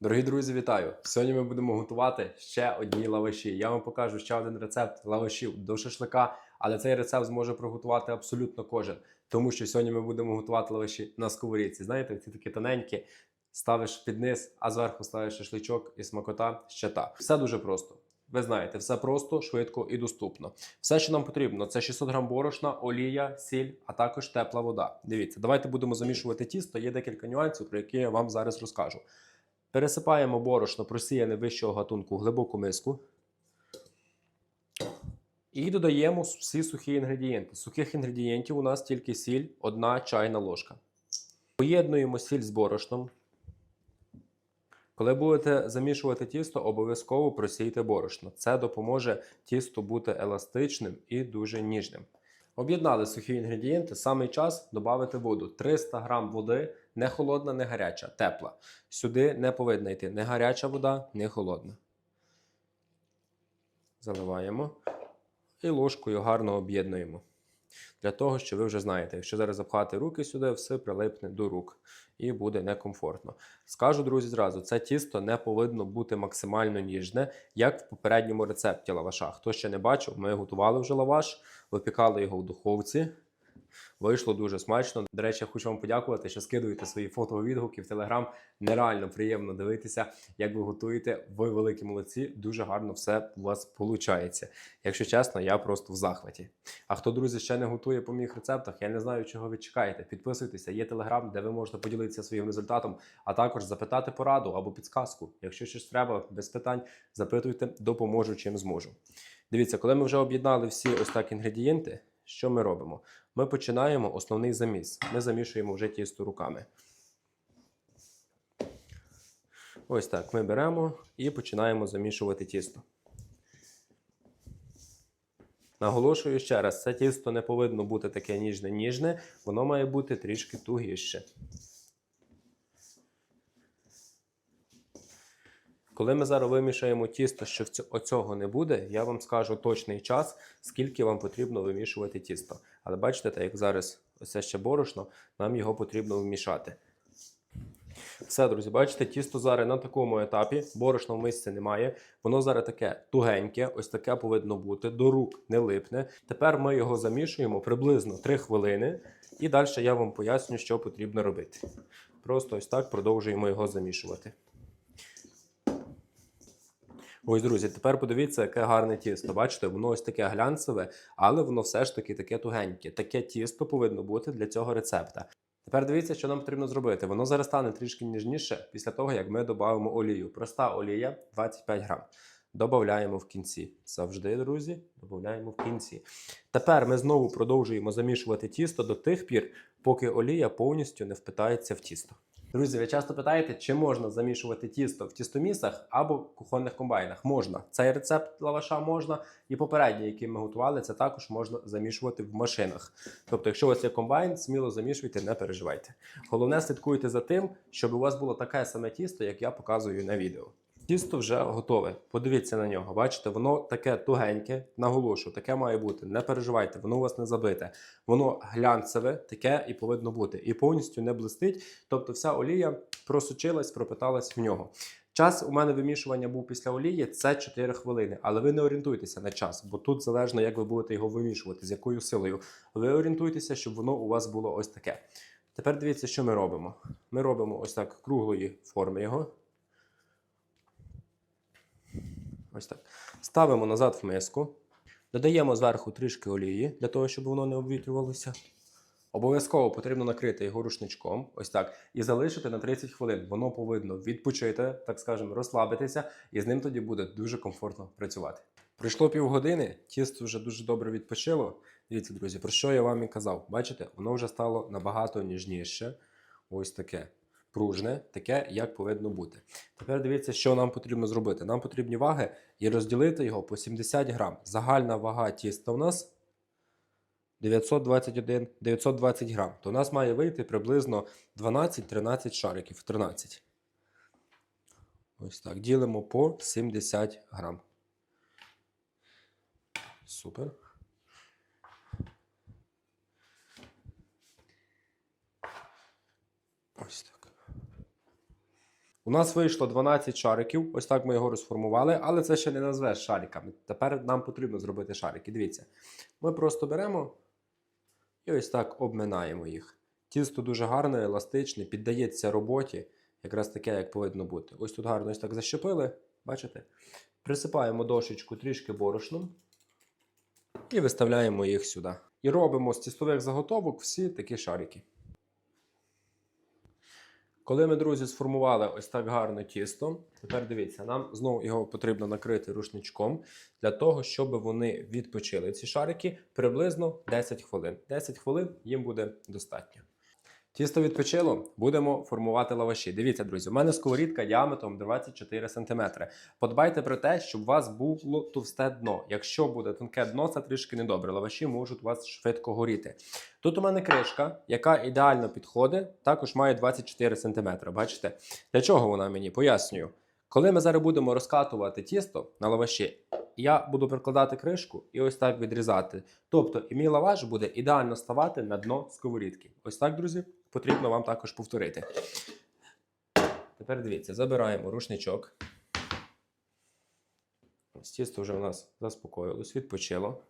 Дорогі друзі, вітаю! Сьогодні ми будемо готувати ще одні лаваші. Я вам покажу ще один рецепт лавашів до шашлика, але цей рецепт зможе приготувати абсолютно кожен, тому що сьогодні ми будемо готувати лаваші на сковорідці. Знаєте, ці такі тоненькі, ставиш під низ, а зверху ставиш шашличок і смакота ще та. Все дуже просто. Ви знаєте, все просто, швидко і доступно. Все, що нам потрібно, це 600 грам борошна, олія, сіль, а також тепла вода. Дивіться, давайте будемо замішувати тісто. Є декілька нюансів, про які я вам зараз розкажу. Пересипаємо борошно просіяне вищого гатунку в глибоку миску. І додаємо всі сухі інгредієнти. Сухих інгредієнтів у нас тільки сіль, одна чайна ложка. Поєднуємо сіль з борошном. Коли будете замішувати тісто, обов'язково просійте борошно. Це допоможе тісту бути еластичним і дуже ніжним. Об'єднали сухі інгредієнти, саме час додати воду. 300 грам води, не холодна, не гаряча, тепла. Сюди не повинна йти не гаряча вода, не холодна. Заливаємо і ложкою гарно об'єднуємо. Для того, що ви вже знаєте, якщо зараз запхати руки сюди, все прилипне до рук і буде некомфортно. Скажу, друзі, зразу, це тісто не повинно бути максимально ніжне, як в попередньому рецепті лаваша. Хто ще не бачив, ми готували вже лаваш, випікали його в духовці. Вийшло дуже смачно. До речі, я хочу вам подякувати, що скидуєте свої фото відгуки в Телеграм. Нереально приємно дивитися, як ви готуєте. Ви великі молодці. Дуже гарно все у вас виходить. Якщо чесно, я просто в захваті. А хто, друзі, ще не готує по моїх рецептах, я не знаю, чого ви чекаєте. Підписуйтеся, є телеграм, де ви можете поділитися своїм результатом, а також запитати пораду або підсказку. Якщо щось треба, без питань, запитуйте, допоможу чим зможу. Дивіться, коли ми вже об'єднали всі ось так інгредієнти, що ми робимо? Ми починаємо основний заміс. Ми замішуємо вже тісто руками. Ось так ми беремо і починаємо замішувати тісто. Наголошую ще раз, це тісто не повинно бути таке ніжне-ніжне, воно має бути трішки тугіше. Коли ми зараз вимішаємо тісто, що оцього не буде, я вам скажу точний час, скільки вам потрібно вимішувати тісто. Але бачите, так як зараз оце ще борошно, нам його потрібно вмішати. Все, друзі, бачите, тісто зараз на такому етапі, борошна в мисці немає. Воно зараз таке тугеньке, ось таке повинно бути, до рук не липне. Тепер ми його замішуємо приблизно 3 хвилини, і далі я вам поясню, що потрібно робити. Просто ось так продовжуємо його замішувати. Ось, друзі, тепер подивіться, яке гарне тісто. Бачите, воно ось таке глянцеве, але воно все ж таки таке тугеньке. Таке тісто повинно бути для цього рецепта. Тепер дивіться, що нам потрібно зробити. Воно зараз стане трішки ніжніше після того, як ми додамо олію. Проста олія 25 грам. Додаємо в кінці. Завжди, друзі, додаємо в кінці. Тепер ми знову продовжуємо замішувати тісто до тих пір, поки олія повністю не впитається в тісто. Друзі, ви часто питаєте, чи можна замішувати тісто в тістомісах або в кухонних комбайнах? Можна. Цей рецепт лаваша можна, і попередній, який ми готували, це також можна замішувати в машинах. Тобто, якщо у вас є комбайн, сміло замішуйте, не переживайте. Головне, слідкуйте за тим, щоб у вас було таке саме тісто, як я показую на відео. Тісто вже готове. Подивіться на нього. Бачите, воно таке тугеньке, наголошую, таке має бути. Не переживайте, воно у вас не забите. Воно глянцеве, таке і повинно бути. І повністю не блистить. Тобто вся олія просочилась, пропиталась в нього. Час у мене вимішування був після олії це 4 хвилини. Але ви не орієнтуйтеся на час, бо тут залежно, як ви будете його вимішувати, з якою силою. Ви орієнтуйтеся, щоб воно у вас було ось таке. Тепер дивіться, що ми робимо. Ми робимо ось так круглої форми його. Ось так. Ставимо назад в миску. Додаємо зверху трішки олії для того, щоб воно не обвітрювалося. Обов'язково потрібно накрити його рушничком, ось так, і залишити на 30 хвилин. Воно повинно відпочити, так скажемо, розслабитися, і з ним тоді буде дуже комфортно працювати. Пройшло півгодини, тісто вже дуже добре відпочило. Дивіться, друзі, про що я вам і казав. Бачите, воно вже стало набагато ніжніше. Ось таке пружне, таке, як повинно бути. Тепер дивіться, що нам потрібно зробити. Нам потрібні ваги і розділити його по 70 грам. Загальна вага тіста у нас 921, 920 грам. То у нас має вийти приблизно 12-13 шариків. 13. Ось так. Ділимо по 70 грам. Супер. Ось так. У нас вийшло 12 шариків, ось так ми його розформували, але це ще не назвеш шариками. Тепер нам потрібно зробити шарики. Дивіться, ми просто беремо і ось так обминаємо їх. Тісто дуже гарне, еластичне, піддається роботі, якраз таке, як повинно бути. Ось тут гарно ось так защепили, бачите? Присипаємо дошечку трішки борошном і виставляємо їх сюди. І робимо з тістових заготовок всі такі шарики. Коли ми, друзі, сформували ось так гарно тісто, тепер дивіться, нам знову його потрібно накрити рушничком для того, щоб вони відпочили ці шарики приблизно 10 хвилин. 10 хвилин їм буде достатньо. Тісто відпочило, будемо формувати лаваші. Дивіться, друзі, у мене сковорідка діаметром 24 см. Подбайте про те, щоб у вас було товсте дно. Якщо буде тонке дно, це трішки недобре. Лаваші можуть у вас швидко горіти. Тут у мене кришка, яка ідеально підходить, також має 24 см. Бачите? Для чого вона мені? Пояснюю. Коли ми зараз будемо розкатувати тісто на лаваші, я буду прикладати кришку і ось так відрізати. Тобто, і мій лаваш буде ідеально ставати на дно сковорідки. Ось так, друзі, потрібно вам також повторити. Тепер дивіться, забираємо рушничок. Ось тісто вже у нас заспокоїлось, відпочило.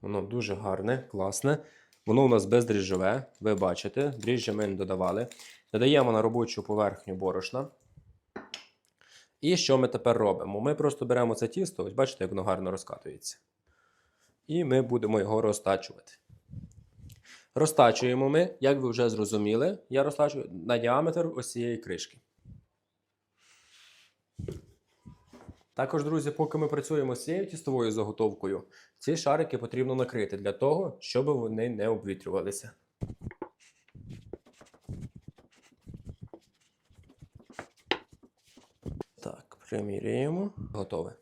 Воно дуже гарне, класне. Воно у нас бездріжджове, ви бачите, дріжджі ми не додавали. Додаємо на робочу поверхню борошна. І що ми тепер робимо? Ми просто беремо це тісто, ось бачите, як воно гарно розкатується. І ми будемо його розтачувати. Розтачуємо ми, як ви вже зрозуміли, я розтачую на діаметр ось цієї кришки. Також, друзі, поки ми працюємо з цією тістовою заготовкою, ці шарики потрібно накрити для того, щоб вони не обвітрювалися. Так, приміряємо. Готове.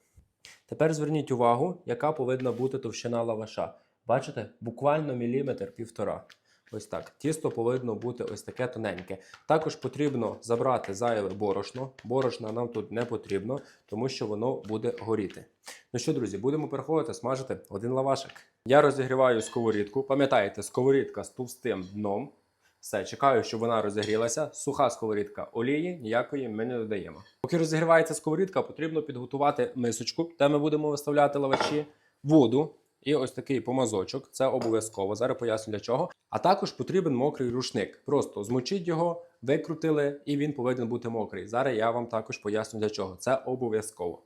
Тепер зверніть увагу, яка повинна бути товщина лаваша. Бачите, буквально міліметр півтора. Ось так. Тісто повинно бути ось таке тоненьке. Також потрібно забрати зайве борошно. Борошна нам тут не потрібно, тому що воно буде горіти. Ну що, друзі, будемо переходити смажити один лавашик. Я розігріваю сковорідку. Пам'ятаєте, сковорідка з товстим дном. Все, чекаю, щоб вона розігрілася. Суха сковорідка олії ніякої ми не додаємо. Поки розігрівається сковорідка, потрібно підготувати мисочку, де ми будемо виставляти лаваші, воду і ось такий помазочок. Це обов'язково. Зараз поясню для чого. А також потрібен мокрий рушник. Просто змочіть його, викрутили, і він повинен бути мокрий. Зараз я вам також поясню для чого. Це обов'язково.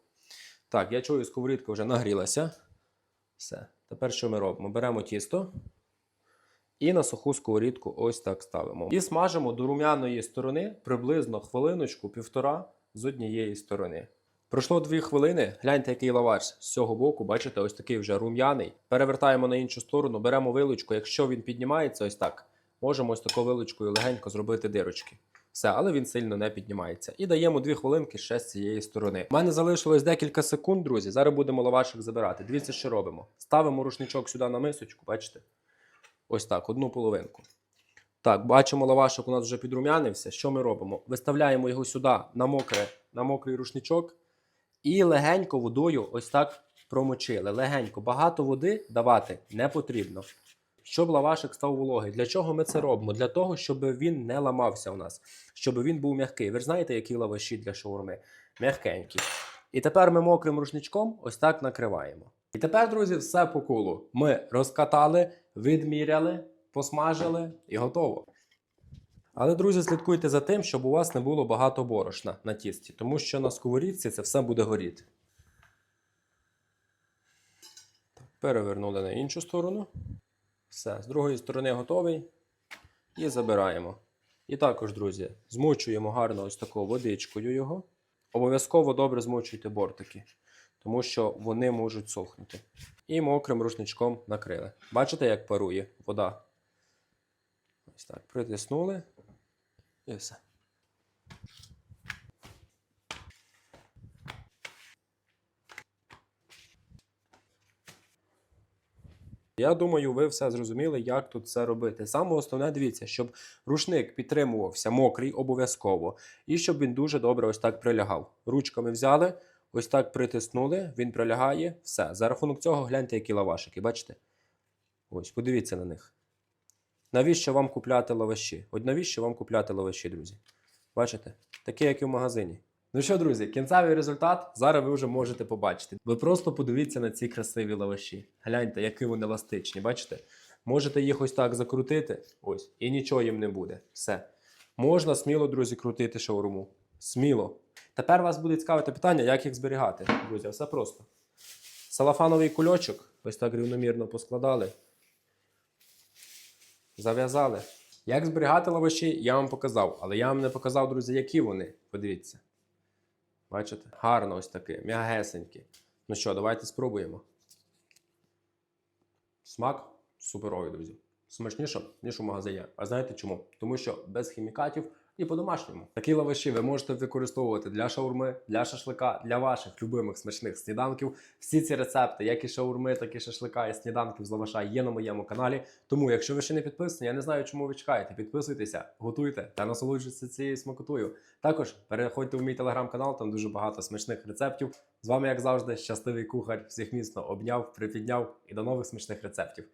Так, я чую, сковорідка вже нагрілася. Все. Тепер що ми робимо? Беремо тісто. І на суху сковорідку ось так ставимо. І смажимо до рум'яної сторони приблизно хвилиночку, півтора з однієї сторони. Пройшло дві хвилини. Гляньте, який лаваш з цього боку, бачите, ось такий вже рум'яний. Перевертаємо на іншу сторону, беремо вилочку. Якщо він піднімається ось так, можемо ось такою вилочкою легенько зробити дирочки. Все, але він сильно не піднімається. І даємо дві хвилинки ще з цієї сторони. У мене залишилось декілька секунд, друзі. Зараз будемо лавашик забирати. Дивіться, що робимо. Ставимо рушничок сюди на мисочку, бачите? Ось так, одну половинку. Так, бачимо, лавашок у нас вже підрум'янився. Що ми робимо? Виставляємо його сюди на, мокре, на мокрий рушничок і легенько водою ось так промочили. Легенько. Багато води давати не потрібно. Щоб лавашик став вологий. Для чого ми це робимо? Для того, щоб він не ламався у нас, щоб він був м'який. Ви ж знаєте, які лаваші для шаурми? М'якенькі. І тепер ми мокрим рушничком ось так накриваємо. І тепер, друзі, все по колу. Ми розкатали, відміряли, посмажили і готово. Але, друзі, слідкуйте за тим, щоб у вас не було багато борошна на тісті, тому що на сковорідці це все буде горіти. Перевернули на іншу сторону. Все, з другої сторони готовий. І забираємо. І також, друзі, змочуємо гарно ось такою водичкою його. Обов'язково добре змочуйте бортики, тому що вони можуть сохнути. І мокрим рушничком накрили. Бачите, як парує вода? Ось так, притиснули. І все. Я думаю, ви все зрозуміли, як тут це робити. Саме основне, дивіться, щоб рушник підтримувався мокрий обов'язково, і щоб він дуже добре ось так прилягав. Ручками взяли, ось так притиснули, він прилягає, все. За рахунок цього гляньте, які лавашики, бачите? Ось, подивіться на них. Навіщо вам купляти лаваші? От навіщо вам купляти лаваші, друзі? Бачите? Таке, як і в магазині. Ну що, друзі, кінцевий результат зараз ви вже можете побачити. Ви просто подивіться на ці красиві лаваші. Гляньте, які вони еластичні, бачите? Можете їх ось так закрутити, ось, і нічого їм не буде. Все. Можна сміло, друзі, крутити шаурму. Сміло. Тепер вас буде цікавити питання, як їх зберігати. Друзі, все просто. Салафановий кульочок, ось так рівномірно поскладали. Зав'язали. Як зберігати лаваші, я вам показав, але я вам не показав, друзі, які вони. Подивіться. Бачите? Гарно ось таке, м'ягесенькі. Ну що, давайте спробуємо. Смак суперовий, друзі. Смачніше, ніж у магазині. А знаєте чому? Тому що без хімікатів і по-домашньому. Такі лаваші ви можете використовувати для шаурми, для шашлика, для ваших любимих смачних сніданків. Всі ці рецепти, як і шаурми, так і шашлика, і сніданків з лаваша є на моєму каналі. Тому, якщо ви ще не підписані, я не знаю, чому ви чекаєте. Підписуйтеся, готуйте та насолоджуйтесь цією смакотою. Також переходьте в мій телеграм-канал, там дуже багато смачних рецептів. З вами, як завжди, щасливий кухар. Всіх міцно обняв, припідняв і до нових смачних рецептів.